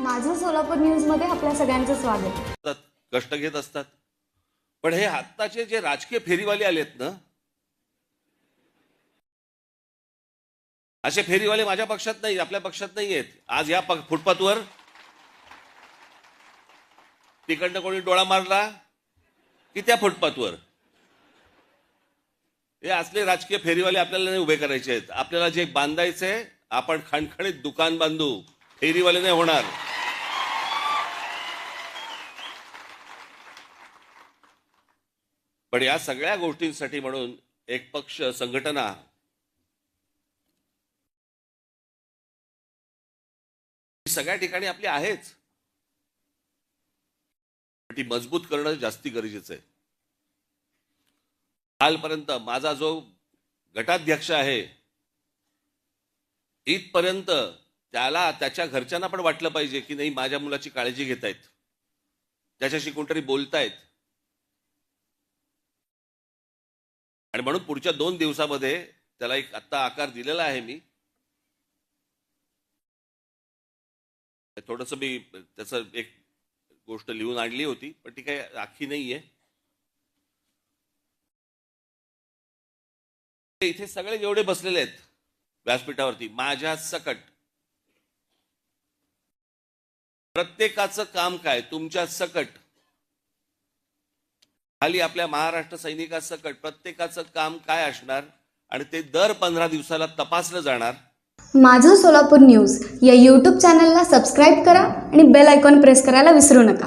माझं सोलापूर न्यूजमध्ये आपल्या सगळ्यांचं स्वागत. कष्ट घेत असतात. पण हे आत्ताचे जे राजकीय फेरीवाले आलेत ना असे फेरीवाले माझ्या पक्षात नाही आपल्या पक्षात नाही आहेत. आज या फुटपाथवर तिकडनं कोणी डोळा मारला की त्या फुटपाथवर. हे असले राजकीय फेरीवाले आपल्याला नाही उभे करायचे आहेत. आपल्याला जे बांधायचे आपण खणखणीत दुकान बांधू. फेरीवाले नाही होणार. पण या सगळ्या गोष्टींसाठी म्हणून एक पक्ष संघटना सगळ्या ठिकाणी आपली आहेच. ती मजबूत करणं जास्ती गरजेचं आहे. कालपर्यंत माझा जो गटाध्यक्ष आहे इथपर्यंत त्याला त्याच्या घरच्यांना पण वाटलं पाहिजे की नाही माझ्या मुलाची काळजी घेत आहेत त्याच्याशी कोणतरी बोलतायत. आणि म्हणून पुढच्या दोन दिवसामध्ये त्याला एक आत्ता आकार दिलेला आहे मी. थोडस मी त्याचं एक गोष्ट लिहून आणली होती पण ती काही आखी नाहीये. इथे सगळे जेवढे बसलेले आहेत व्यासपीठावरती. माझ्या सकट. प्रत्येकाचं काम काय? तुमच्या सकट. खाली आपल्या महाराष्ट्र सैनिकासकट प्रत्येकाचं काम काय असणार? आणि ते दर पंधरा दिवसाला तपासलं जाणार. माझं सोलापूर न्यूज या यूट्यूब चॅनलला सबस्क्राईब करा आणि बेल आयकॉन प्रेस करायला विसरू नका.